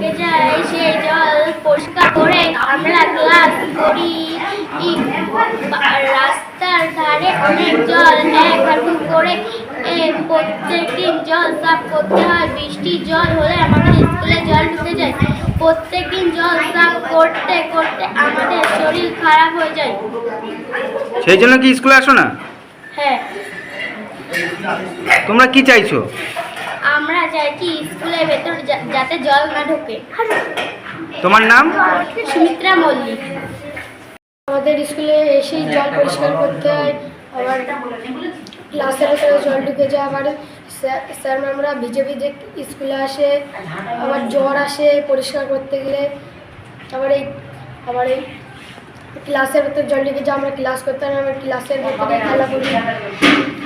ঢুকে যায় সেই জল পরিষ্কার করে আমরা ক্লাস করি রাস্তার ধারে অনেক জল এক হাঁটু করে। এ, প্রত্যেকদিন জল সাফ করতে হয়। বৃষ্টির জল হলে আমাদের স্কুলে জল ঢুকে যায়। প্রত্যেকদিন জল সাফ করতে করতে আমাদের শরীর খারাপ হয়ে যায়। সেই জন্য কি স্কুলে আসো না? হ্যাঁ। তোমরা কি চাইছো? আমরা চাইছি স্কুলের ভেতর যা- যাতে জল না ঢোকে। তোমার নাম? সুমিত্রা মল্লিক। আমাদের স্কুলে এসেই জল পরিষ্কার করতে হয়। আবার ক্লাসের ভেতরে জল ঢুকে যায়। আবার স্যার- স্যার ম্যামরা ভিজে ভিজে স্কুলে আসে। আবার জ্বর আসে পরিষ্কার করতে গেলে। আবার এই আবার এই ক্লাসের ভেতর জল ঢুকে যায়। আমরা ক্লাস করতে হয় না, আমরা ক্লাসের ভেতরে খেলা করি।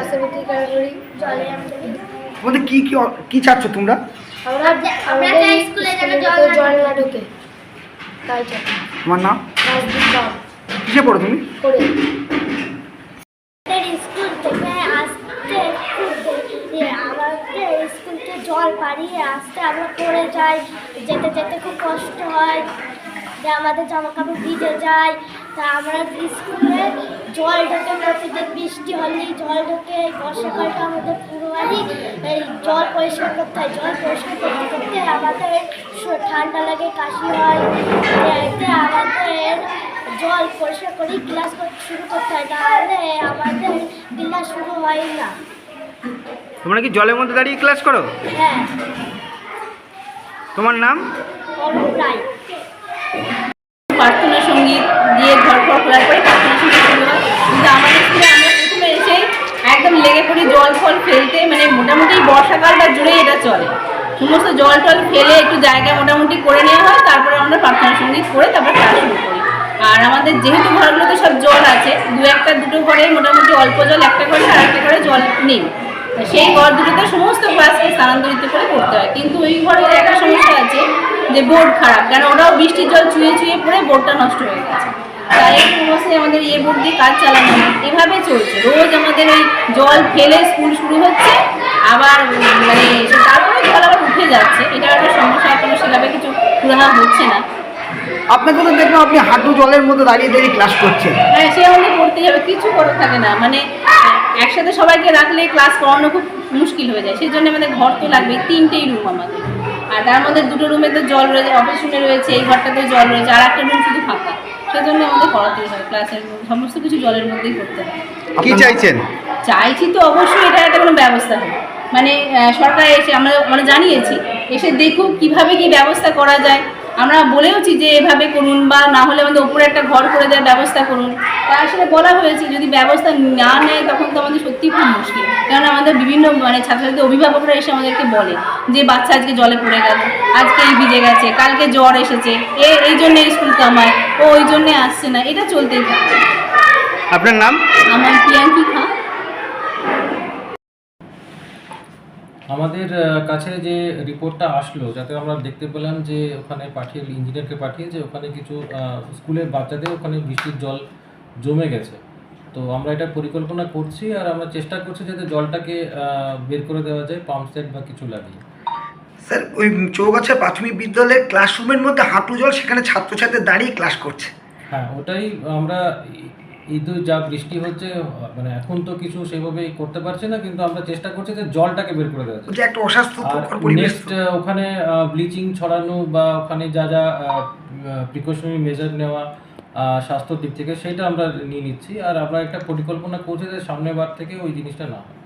জলে আমাদের তোমাদের কি কি কি চাচ্ছ তোমরা? আমরা আমরা চাই স্কুলে যেন জল জল না ঢুকে। তাই চাই তোমার নাম? কিসে পড়ো তুমি? করে স্কুল থেকে আসতে আমাদের স্কুল থেকে জল পাড়িয়ে আসতে আমরা পড়ে যাই। যেতে যেতে খুব কষ্ট হয়। যে আমাদের জামা কাপড় ভিজে যায়। তা আমরা স্কুলে জল ঢোকে প্রতিদিন বৃষ্টি হলেই জল ঢোকে বর্ষাকালটা আমাদের পুরো বাড়ি এই জল পরিষ্কার করতে হয় জল পরিষ্কার করতে করতে আমাদের ঠান্ডা লাগে কাশি হয়। আমাদের জল পরিষ্কার করে ক্লাস করতে শুরু করতে হয় তাহলে আমাদের ক্লাস শুরু হয় না। তোমরা কি জলের মধ্যে দাঁড়িয়ে ক্লাস করো? হ্যাঁ। তোমার নাম? প্রার্থনা সংগীত। দিয়ে ঘর ঘর খোলার পরে হয় কিন্তু আমাদের স্কুলে আমরা প্রথমে এসেই একদম লেগে পড়ি, জল ফল ফেলতে। মানে মোটামুটি বর্ষাকালটা জুড়েই এটা চলে। সমস্ত জল টল ফেলে একটু জায়গা মোটামুটি করে নেওয়া হয়, তারপরে আমরা প্রার্থনা সংগীত করে তারপর ক্লাস শুরু করি। আর আমাদের যেহেতু ঘরগুলোতে সব জল আছে, দু একটা, দুটো ঘরে মোটামুটি অল্প জল, একটা ঘরে আর একটা ঘরে জল নেই। সেই ঘর দুটোতে সমস্ত ক্লাসকে স্থানান্তরিত করে করতে হয়। কিন্তু ওই ঘরের একটা সমস্যা আছে যে বোর্ড খারাপ কারণ ওরাও বৃষ্টির জল চুয়ে চুয়ে পড়ে, বোর্ডটা নষ্ট হয়ে গেছে। তাই এই আমাদের ইয়ে বোর্ড দিয়ে কাজ চালানো এভাবে চলছে। রোজ আমাদের ওই জল ফেলে স্কুল শুরু হচ্ছে আবার মানে তারপরে জল আবার উঠে যাচ্ছে। এটা একটা সমস্যা এখনও সেভাবে কিছু সুরাহা হচ্ছে না। আপনাকে তো দেখলাম আপনি হাঁটু জলের মধ্যে দাঁড়িয়ে দাঁড়িয়ে ক্লাস করছেন। হ্যাঁ সে আমাদের করতেই হবে কিছু করার থাকে না। মানে একসাথে সবাইকে রাখলে ক্লাস করানো খুব মুশকিল হয়ে যায়। সেই জন্য আমাদের ঘর তো লাগবে তিনটেই রুম আমাদের। আর তার মধ্যে দুটো রুমে তো জল রয়েছে অফিস রুমে রয়েছে এই ঘরটাতেও জল রয়েছে আর একটা রুম শুধু ফাঁকা। সেজন্য আমাদের করাতেই হয় ক্লাসের সমস্ত কিছু জলের মধ্যেই করতে হয়। কি চাইছেন? চাইছি তো অবশ্যই এটা একটা কোনো ব্যবস্থা হবে মানে সরকার এসে আমরা আমরা জানিয়েছি এসে দেখুক কীভাবে কি ব্যবস্থা করা যায়। আমরা বলেওছি যে এভাবে করুন বা না হলে আমাদের উপরে একটা ঘর করে দেওয়ার ব্যবস্থা করুন। তা আসলে বলা হয়েছে যদি ব্যবস্থা না নেয় তখন তো আমাদের সত্যিই খুব মুশকিল। কারণ আমাদের বিভিন্ন মানে ছাত্রছাত্রী অভিভাবকরা এসে আমাদেরকে বলে যে বাচ্চা আজকে জলে পড়ে গেল আজকে এই ভিজে গেছে কালকে জ্বর এসেছে এ এই জন্যে স্কুল কামায় ও ওই জন্যে আসছে না। এটা চলতেই থাকে। আপনার নাম? আমার প্রিয়াঙ্কি খাঁ। আমাদের কাছে যে রিপোর্টটা আসলো যাতে আমরা দেখতে পেলাম যে ওখানে পাঠিয়ে ইঞ্জিনিয়ারকে পাঠিয়ে যে ওখানে কিছু স্কুলের বাচ্চাদের ওখানে বৃষ্টির জল জমে গেছে। তো আমরা এটা পরিকল্পনা করছি আর আমরা চেষ্টা করছি যাতে জলটাকে বের করে দেওয়া যায় পাম্প সেট বা কিছু লাগিয়ে। স্যার ওই চৌগাছা প্রাথমিক বিদ্যালয়ের ক্লাসরুমের মধ্যে হাঁটু জল সেখানে ছাত্রছাত্রী দাঁড়িয়ে ক্লাস করছে। হ্যাঁ ওটাই আমরা এই যা বৃষ্টি হচ্ছে মানে এখন তো কিছু সেভাবে করতে পারছে না কিন্তু আমরা চেষ্টা করছি যে জলটাকে বের করে দেওয়া যায় যে একটা অস্বাস্থ্যকর পরিবেশ। নেক্সট ওখানে ব্লিচিং ছড়ানো বা ওখানে যা যা প্রিকশনারি মেজার নেওয়া স্বাস্থ্য স্বাস্থ্যর দিক থেকে সেটা আমরা নিয়ে নিচ্ছি। আর আমরা একটা পরিকল্পনা করছি যে সামনের বার থেকে ওই জিনিসটা না হয়।